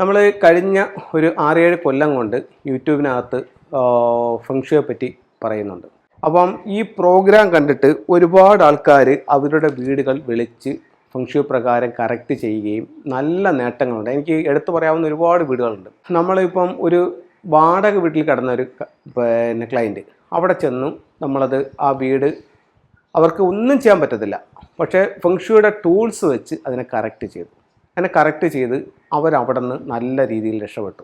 നമ്മൾ കഴിഞ്ഞ ഒരു ആറേഴ് കൊല്ലം കൊണ്ട് യൂട്യൂബിനകത്ത് ഫംഗ്ഷയെ പറ്റി പറയുന്നുണ്ട്. അപ്പം ഈ പ്രോഗ്രാം കണ്ടിട്ട് ഒരുപാട് ആൾക്കാർ അവരുടെ വീടുകൾ വിളിച്ച് ഫംഗ്ഷു പ്രകാരം കറക്റ്റ് ചെയ്യുകയും നല്ല നേട്ടങ്ങളുണ്ട്. എനിക്ക് എടുത്തു പറയാവുന്ന ഒരുപാട് വീടുകളുണ്ട്. നമ്മളിപ്പം ഒരു വാടക വീട്ടിൽ കിടന്ന ഒരു പിന്നെ ക്ലയന്റ് അവിടെ ചെന്നു നമ്മളത് ആ വീട് അവർക്ക് ഒന്നും ചെയ്യാൻ പറ്റത്തില്ല. പക്ഷേ ഫംഗ്ഷുയുടെ ടൂൾസ് വെച്ച് അതിനെ കറക്റ്റ് ചെയ്തു. അതിനെ കറക്റ്റ് ചെയ്ത് അവരവിടെ നിന്ന് നല്ല രീതിയിൽ രക്ഷപ്പെട്ടു.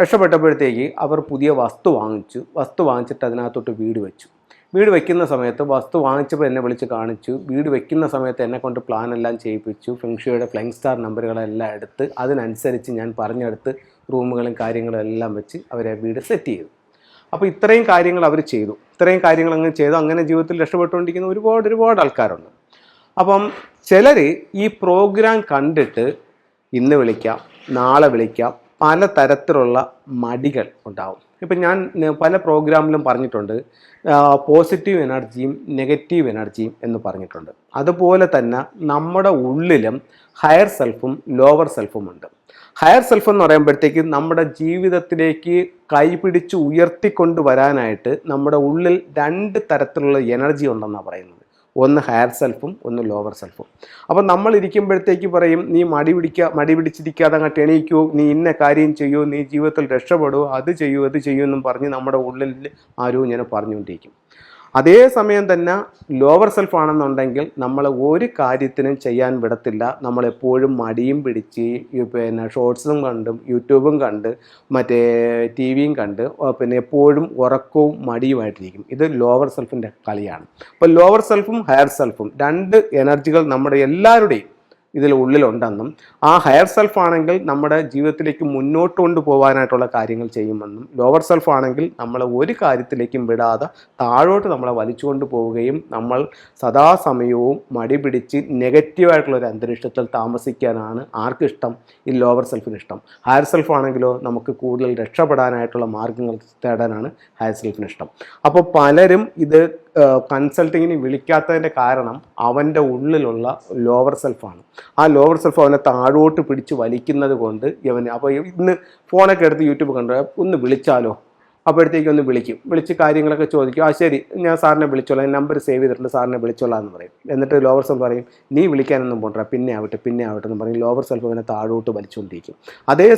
രക്ഷപ്പെട്ടപ്പോഴത്തേക്ക് അവർ പുതിയ വസ്തു വാങ്ങിച്ചു. വസ്തു വാങ്ങിച്ചിട്ട് അതിനകത്തോട്ട് വീട് വെച്ചു. വീട് വെക്കുന്ന സമയത്ത് വസ്തു വാങ്ങിച്ചപ്പോൾ എന്നെ വിളിച്ച് കാണിച്ചു. വീട് വെക്കുന്ന സമയത്ത് എന്നെ കൊണ്ട് പ്ലാൻ എല്ലാം ചെയ്യിപ്പിച്ചു. ഫെങ്ഷിയുടെ ഫ്ലൈങ് സ്റ്റാർ നമ്പറുകളെല്ലാം എടുത്ത് അതിനനുസരിച്ച് ഞാൻ പറഞ്ഞെടുത്ത് റൂമുകളും കാര്യങ്ങളും എല്ലാം വെച്ച് അവരെ വീട് സെറ്റ് ചെയ്തു. അപ്പോൾ ഇത്രയും കാര്യങ്ങൾ അവർ ചെയ്തു. ഇത്രയും കാര്യങ്ങൾ അങ്ങനെ ചെയ്തു. അങ്ങനെ ജീവിതത്തിൽ രക്ഷപ്പെട്ടുകൊണ്ടിരിക്കുന്ന ഒരുപാട് ഒരുപാട് ആൾക്കാരുണ്ട്. അപ്പം ചിലർ ഈ പ്രോഗ്രാം കണ്ടിട്ട് ഇന്ന് വിളിക്കാം നാളെ വിളിക്കാം. പല തരത്തിലുള്ള മടികൾ ഉണ്ടാവും. ഇപ്പം ഞാൻ പല പ്രോഗ്രാമിലും പറഞ്ഞിട്ടുണ്ട് പോസിറ്റീവ് എനർജിയും നെഗറ്റീവ് എനർജിയും എന്ന് പറഞ്ഞിട്ടുണ്ട്. അതുപോലെ തന്നെ നമ്മുടെ ഉള്ളിലും ഹയർ സെൽഫും ലോവർ സെൽഫും ഉണ്ട്. ഹയർ സെൽഫ് എന്ന് പറയുമ്പോഴത്തേക്ക് നമ്മുടെ ജീവിതത്തിലേക്ക് കൈപിടിച്ച് ഉയർത്തിക്കൊണ്ട് വരാനായിട്ട് നമ്മുടെ ഉള്ളിൽ രണ്ട് തരത്തിലുള്ള എനർജി ഉണ്ടെന്നാണ് പറയുന്നത്. ഒന്ന് ഹയർ സെൽഫും ഒന്ന് ലോവർ സെൽഫും അപ്പം നമ്മൾ ഇരിക്കുമ്പോഴത്തേക്ക് പറയും നീ മടി പിടിക്കുക മടി പിടിച്ചിരിക്കാതെ അങ്ങോട്ട് എണീക്കൂ നീ ഇന്ന കാര്യം ചെയ്യൂ നീ ജീവിതത്തിൽ രക്ഷപ്പെടൂ അത് ചെയ്യൂ അത് ചെയ്യൂ എന്നും പറഞ്ഞ് നമ്മുടെ ഉള്ളിൽ ആരും ഇങ്ങനെ പറഞ്ഞുകൊണ്ടിരിക്കും. അതേ സമയം തന്നെ ലോവർ സെൽഫ് ആണെന്നുണ്ടെങ്കിൽ നമ്മൾ ഒരു കാര്യത്തിനും ചെയ്യാൻ വിടത്തില്ല. നമ്മളെപ്പോഴും മടിയും പിടിച്ച് പിന്നെ ഷോർട്സും കണ്ടും യൂട്യൂബും കണ്ട് മറ്റേ ടി വിയും കണ്ട് പിന്നെ എപ്പോഴും ഉറക്കവും മടിയുമായിട്ടിരിക്കും ഇത് ലോവർ സെൽഫിന്റെ കളിയാണ്. അപ്പോൾ ലോവർ സെൽഫും ഹയർ സെൽഫും രണ്ട് എനർജികൾ നമ്മുടെ എല്ലാവരുടെയും ഇതിൽ ഉള്ളിലുണ്ടെന്നും ആ ഹയർ സെൽഫ് ആണെങ്കിൽ നമ്മുടെ ജീവിതത്തിലേക്ക് മുന്നോട്ട് കൊണ്ടുപോകാനായിട്ടുള്ള കാര്യങ്ങൾ ചെയ്യുമെന്നും ലോവർ സെൽഫ് ആണെങ്കിൽ നമ്മളെ ഒരു കാര്യത്തിലേക്കും വിടാതെ താഴോട്ട് നമ്മളെ വലിച്ചുകൊണ്ട് പോവുകയും നമ്മൾ സദാസമയവും മടി പിടിച്ച് നെഗറ്റീവായിട്ടുള്ള ഒരു അന്തരീക്ഷത്തിൽ താമസിക്കാനാണ് ആർക്കിഷ്ടം ഈ ലോവർ സെൽഫിന് ഇഷ്ടം. ഹയർ സെൽഫ് ആണെങ്കിലോ നമുക്ക് കൂടുതൽ രക്ഷപ്പെടാനായിട്ടുള്ള മാർഗങ്ങൾ തേടാനാണ് ഹയർ സെൽഫിന് ഇഷ്ടം. അപ്പോൾ പലരും ഇത് കൺസൾട്ടിങ്ങിന് വിളിക്കാത്തതിന്റെ കാരണം അവന്റെ ഉള്ളിലുള്ള ലോവർ സെൽഫാണ് ആ ലോവർ സെൽഫ് അവനെ താഴോട്ട് പിടിച്ച് വലിക്കുന്നത് കൊണ്ട് ഇവന് അപ്പോൾ ഇന്ന് ഫോണൊക്കെ എടുത്ത് യൂട്യൂബ് കണ്ടു ഒന്ന് വിളിച്ചാലോ? അപ്പോഴത്തേക്ക് ഒന്ന് വിളിക്കും. വിളിച്ച് കാര്യങ്ങളൊക്കെ ചോദിക്കും. ആ ശരി ഞാൻ സാറിനെ വിളിച്ചോളാം നമ്പർ സേവ് ചെയ്തിട്ടുണ്ട് സാറിനെ വിളിച്ചോളാം എന്ന് പറയും. എന്നിട്ട് ലോവർ സെൽഫ് പറയും നീ വിളിക്കാനൊന്നും പോണ്ട പിന്നെ ആവട്ടെ പിന്നെ ആവട്ടെ എന്ന് പറയും. ലോവർ സെൽഫ് അവനെ താഴോട്ട് വലിച്ചുകൊണ്ടിരിക്കും. അതേ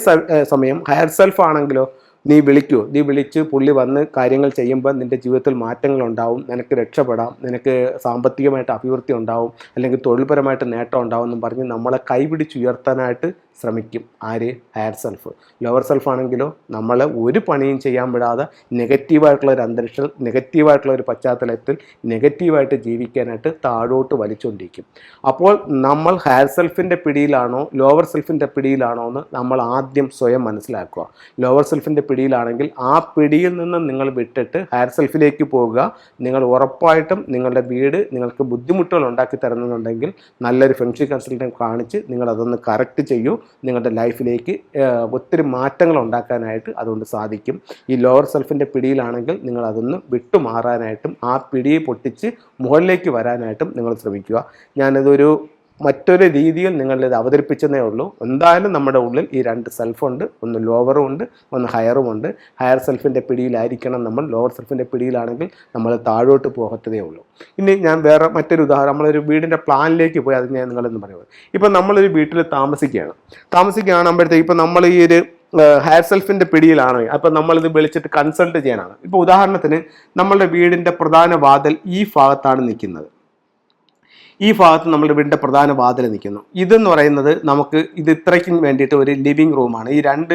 സമയം ഹയർ സെൽഫ് ആണെങ്കിലോ നീ വിളിക്കൂ. നീ വിളിച്ച് പുള്ളി വന്ന് കാര്യങ്ങൾ ചെയ്യുമ്പോൾ നിന്റെ ജീവിതത്തിൽ മാറ്റങ്ങൾ ഉണ്ടാവും. നിനക്ക് രക്ഷപ്പെടാം. നിനക്ക് സാമ്പത്തികമായിട്ട് അഭിവൃദ്ധി ഉണ്ടാവും. അല്ലെങ്കിൽ തൊഴിൽപരമായിട്ട് നേട്ടം ഉണ്ടാവും എന്നും പറഞ്ഞ് നമ്മളെ കൈപിടിച്ചുയർത്താനായിട്ട് ശ്രമിക്കും. ആര്? Higher self. ലോവർ സെൽഫ് ആണെങ്കിലോ നമ്മളെ ഒരു പണിയും ചെയ്യാൻ വിടാതെ നെഗറ്റീവായിട്ടുള്ള ഒരു അന്തരീക്ഷം നെഗറ്റീവായിട്ടുള്ള ഒരു പശ്ചാത്തലത്തിൽ നെഗറ്റീവായിട്ട് ജീവിക്കാനായിട്ട് താഴോട്ട് വലിച്ചുകൊണ്ടിരിക്കും അപ്പോൾ നമ്മൾ ഹയർ സെൽഫിന്റെ പിടിയിലാണോ ലോവർ സെൽഫിന്റെ പിടിയിലാണോ എന്ന് നമ്മൾ ആദ്യം സ്വയം മനസ്സിലാക്കുക. ലോവർ സെൽഫിന്റെ പിടിയിലാണെങ്കിൽ ആ പിടിയിൽ നിന്ന് നിങ്ങൾ വിട്ടിട്ട് ഹയർ സെൽഫിലേക്ക് പോവുക നിങ്ങൾ ഉറപ്പായിട്ടും നിങ്ങളുടെ വീട് നിങ്ങൾക്ക് ബുദ്ധിമുട്ടുകൾ ഉണ്ടാക്കി തരുന്നുണ്ടെങ്കിൽ നല്ലൊരു ഫെൻഷി കൺസൾട്ടന്റ് കാണിച്ച് നിങ്ങൾ അതൊന്ന് കറക്റ്റ് ചെയ്യൂ. നിങ്ങളുടെ ലൈഫിലേക്ക് ഒത്തിരി മാറ്റങ്ങൾ ഉണ്ടാക്കാനായിട്ട് അതുകൊണ്ട് സാധിക്കും. ഈ ലോവർ സെൽഫിന്റെ പിടിയിലാണെങ്കിൽ നിങ്ങൾ അതൊന്ന് വിട്ടുമാറാനായിട്ടും ആ പിടിയെ പൊട്ടിച്ച് മുകളിലേക്ക് വരാനായിട്ടും നിങ്ങൾ ശ്രമിക്കുക. ഞാനതൊരു മറ്റൊരു രീതിയിൽ നിങ്ങളിത് അവതരിപ്പിച്ചതേ ഉള്ളൂ. എന്തായാലും നമ്മുടെ ഉള്ളിൽ ഈ രണ്ട് സെൽഫുണ്ട് ഒന്ന് ലോവറും ഉണ്ട് ഒന്ന് ഹയറും ഉണ്ട്. ഹയർ സെൽഫിന്റെ പിടിയിലായിരിക്കണം നമ്മൾ. ലോവർ സെൽഫിന്റെ പിടിയിലാണെങ്കിൽ നമ്മൾ താഴോട്ട് പോകത്തതേ ഉള്ളൂ. ഇനി ഞാൻ വേറെ മറ്റൊരു ഉദാഹരണം നമ്മളൊരു വീടിന്റെ പ്ലാനിലേക്ക് പോയി അത് ഞാൻ നിങ്ങളെന്ന് പറയുന്നത്. ഇപ്പം നമ്മളൊരു വീട്ടിൽ താമസിക്കുകയാണ്. താമസിക്കുകയാകുമ്പോഴത്തേക്ക് ഇപ്പം നമ്മൾ ഈ ഒരു ഹയർ സെൽഫിന്റെ പിടിയിലാണ്. അപ്പം നമ്മളിത് വിളിച്ചിട്ട് കൺസൾട്ട് ചെയ്യാനാണ്. ഇപ്പോൾ ഉദാഹരണത്തിന് നമ്മളുടെ വീടിന്റെ പ്രധാന വാതിൽ ഈ ഭാഗത്താണ് നിൽക്കുന്നത്. ഈ ഭാഗത്ത് നമ്മുടെ വീടിന്റെ പ്രധാന വാതിൽ നിൽക്കുന്നു. ഇതെന്ന് പറയുന്നത് നമുക്ക് ഇത് ഇത്രയ്ക്കും വേണ്ടിയിട്ട് ഒരു ലിവിങ് റൂമാണ് ഈ രണ്ട്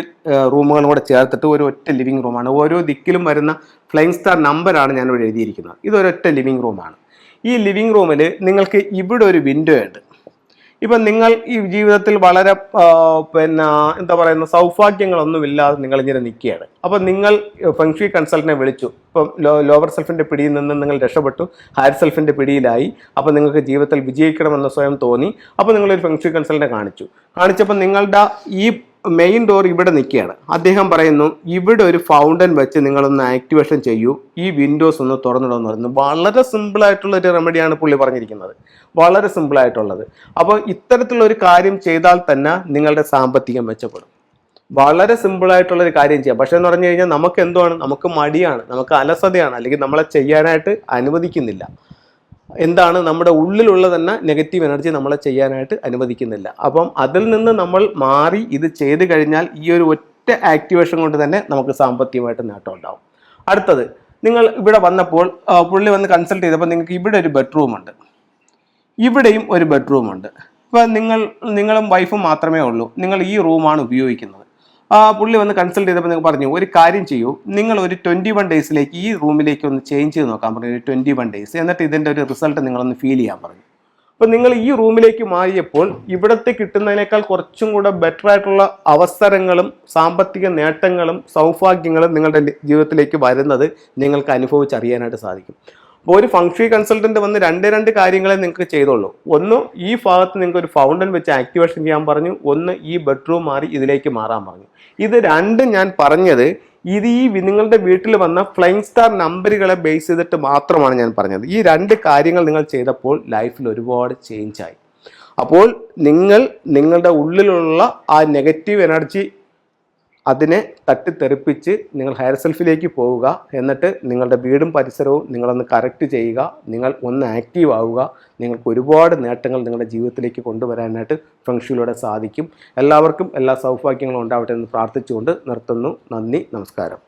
റൂമുകളും കൂടെ ചേർത്തിട്ട് ഒരു ഒറ്റ ലിവിങ് റൂമാണ് ഓരോ ദിക്കിലും വരുന്ന ഫ്ലൈങ് സ്റ്റാർ നമ്പറാണ് ഞാനിവിടെ എഴുതിയിരിക്കുന്നത്. ഇതൊരൊറ്റ ലിവിങ് റൂമാണ് ഈ ലിവിങ് റൂമിൽ നിങ്ങൾക്ക് ഇവിടെ ഒരു വിൻഡോ ഉണ്ട്. ഇപ്പം നിങ്ങൾ ഈ ജീവിതത്തിൽ വളരെ പിന്നെ എന്താ പറയുന്ന സൗഭാഗ്യങ്ങളൊന്നുമില്ലാതെ നിങ്ങൾ ഇങ്ങനെ നിൽക്കുകയാണ്. അപ്പം നിങ്ങൾ ഫെങ്ഷി കൺസൾട്ടിനെ വിളിച്ചു. ഇപ്പം ലോ ലോവർ സെൽഫിന്റെ പിടിയിൽ നിന്ന് നിങ്ങൾ രക്ഷപ്പെട്ടു. ഹയർ സെൽഫിന്റെ പിടിയിലായി. അപ്പം നിങ്ങൾക്ക് ജീവിതത്തിൽ വിജയിക്കണമെന്ന് സ്വയം തോന്നി. അപ്പോൾ നിങ്ങളൊരു ഫെങ്ഷി കൺസൾട്ടിനെ കാണിച്ചു. കാണിച്ചപ്പോൾ നിങ്ങളുടെ ഈ മെയിൻ ഡോർ ഇവിടെ നിൽക്കുകയാണ്. അദ്ദേഹം പറയുന്നു ഇവിടെ ഒരു ഫൗണ്ടൻ വെച്ച് നിങ്ങളൊന്ന് ആക്ടിവേഷൻ ചെയ്യൂ. ഈ വിൻഡോസ് ഒന്ന് തുറന്നിടുമെന്ന് പറയുന്നു. വളരെ സിമ്പിളായിട്ടുള്ള ഒരു റെമഡിയാണ് പുള്ളി പറഞ്ഞിരിക്കുന്നത്. വളരെ സിമ്പിളായിട്ടുള്ളത് അപ്പോൾ ഇത്തരത്തിലുള്ള ഒരു കാര്യം ചെയ്താൽ തന്നെ നിങ്ങളുടെ സാമ്പത്തികം മെച്ചപ്പെടും. വളരെ സിമ്പിൾ ആയിട്ടുള്ള ഒരു കാര്യം ചെയ്യാം. പക്ഷേ എന്ന് പറഞ്ഞു കഴിഞ്ഞാൽ നമുക്ക് എന്തുവാണ്? നമുക്ക് മടിയാണ്. നമുക്ക് അലസതയാണ്. അല്ലെങ്കിൽ നമ്മളെ ചെയ്യാനായിട്ട് അനുവദിക്കുന്നില്ല. എന്താണ് നമ്മുടെ ഉള്ളിലുള്ള തന്നെ നെഗറ്റീവ് എനർജി നമ്മളെ ചെയ്യാനായിട്ട് അനുവദിക്കുന്നില്ല. അപ്പം അതിൽ നിന്ന് നമ്മൾ മാറി ഇത് ചെയ്ത് കഴിഞ്ഞാൽ ഈ ഒരു ഒറ്റ ആക്ടിവേഷൻ കൊണ്ട് തന്നെ നമുക്ക് സാമ്പത്തികമായിട്ട് നേട്ടം ഉണ്ടാവും. അടുത്തത് നിങ്ങൾ ഇവിടെ വന്നപ്പോൾ പുള്ളി വന്ന് കൺസൾട്ട് ചെയ്തപ്പോൾ നിങ്ങൾക്ക് ഇവിടെ ഒരു ബെഡ്റൂം ഉണ്ട്. ഇവിടെയും ഒരു ബെഡ്റൂം ഉണ്ട്. ഇപ്പം നിങ്ങൾ നിങ്ങളും വൈഫും മാത്രമേ ഉള്ളൂ. നിങ്ങൾ ഈ റൂമാണ് ഉപയോഗിക്കുന്നത്. പുള്ളി വന്ന് കൺസൾട്ട് ചെയ്തപ്പോൾ നിങ്ങൾ പറഞ്ഞു ഒരു കാര്യം ചെയ്യൂ നിങ്ങൾ ഒരു ട്വന്റി വൺ ഡേയ്സിലേക്ക് ഈ റൂമിലേക്ക് ഒന്ന് ചേഞ്ച് ചെയ്ത് നോക്കാൻ പറഞ്ഞു ഒരു ട്വന്റി വൺ ഡേയ്സ് എന്നിട്ട് ഇതിന്റെ ഒരു റിസൾട്ട് നിങ്ങളൊന്ന് ഫീൽ ചെയ്യാൻ പറഞ്ഞു. അപ്പോൾ നിങ്ങൾ ഈ റൂമിലേക്ക് മാറിയപ്പോൾ ഇവിടുത്തെ കിട്ടുന്നതിനേക്കാൾ കുറച്ചും കൂടെ ബെറ്റർ ആയിട്ടുള്ള അവസരങ്ങളും സാമ്പത്തിക നേട്ടങ്ങളും സൗഭാഗ്യങ്ങളും നിങ്ങളുടെ ജീവിതത്തിലേക്ക് വരുന്നത് നിങ്ങൾക്ക് അനുഭവിച്ചറിയാനായിട്ട് സാധിക്കും. അപ്പോൾ ഒരു ഫംഗ്ഷൻ കൺസൾട്ടന്റ് വന്ന് രണ്ട് രണ്ട് കാര്യങ്ങളെ നിങ്ങൾക്ക് ചെയ്തോളൂ ഒന്ന് ഈ ഭാഗത്ത് നിങ്ങൾക്ക് ഒരു ഫൗണ്ടൻ വെച്ച് ആക്ടിവേഷൻ ചെയ്യാൻ പറഞ്ഞു. ഒന്ന് ഈ ബെഡ്റൂം മാറി ഇതിലേക്ക് മാറാൻ പറഞ്ഞു. ഇത് രണ്ടും ഞാൻ പറഞ്ഞത് ഇത് ഈ നിങ്ങളുടെ വീട്ടിൽ വന്ന ഫ്ലൈങ് സ്റ്റാർ നമ്പറുകളെ ബേസ് ചെയ്തിട്ട് മാത്രമാണ് ഞാൻ പറഞ്ഞത്. ഈ രണ്ട് കാര്യങ്ങൾ നിങ്ങൾ ചെയ്തപ്പോൾ ലൈഫിൽ ഒരുപാട് ചേഞ്ച് ആയി. അപ്പോൾ നിങ്ങൾ നിങ്ങളുടെ ഉള്ളിലുള്ള ആ നെഗറ്റീവ് എനർജി അതിനെ തട്ടിത്തെറിപ്പിച്ച് നിങ്ങൾ ഹയർ സെൽഫിലേക്ക് പോവുക. എന്നിട്ട് നിങ്ങളുടെ വീടും പരിസരവും നിങ്ങളൊന്ന് കറക്റ്റ് ചെയ്യുക. നിങ്ങൾ ഒന്ന് ആക്റ്റീവ് ആവുക. നിങ്ങൾക്ക് ഒരുപാട് നേട്ടങ്ങൾ നിങ്ങളുടെ ജീവിതത്തിലേക്ക് കൊണ്ടുവരാനായിട്ട് ഫംഗ്ഷനിലൂടെ സാധിക്കും. എല്ലാവർക്കും എല്ലാ സൗഭാഗ്യങ്ങളും ഉണ്ടാവട്ടെ എന്ന് പ്രാർത്ഥിച്ചുകൊണ്ട് നിർത്തുന്നു. നന്ദി നമസ്കാരം.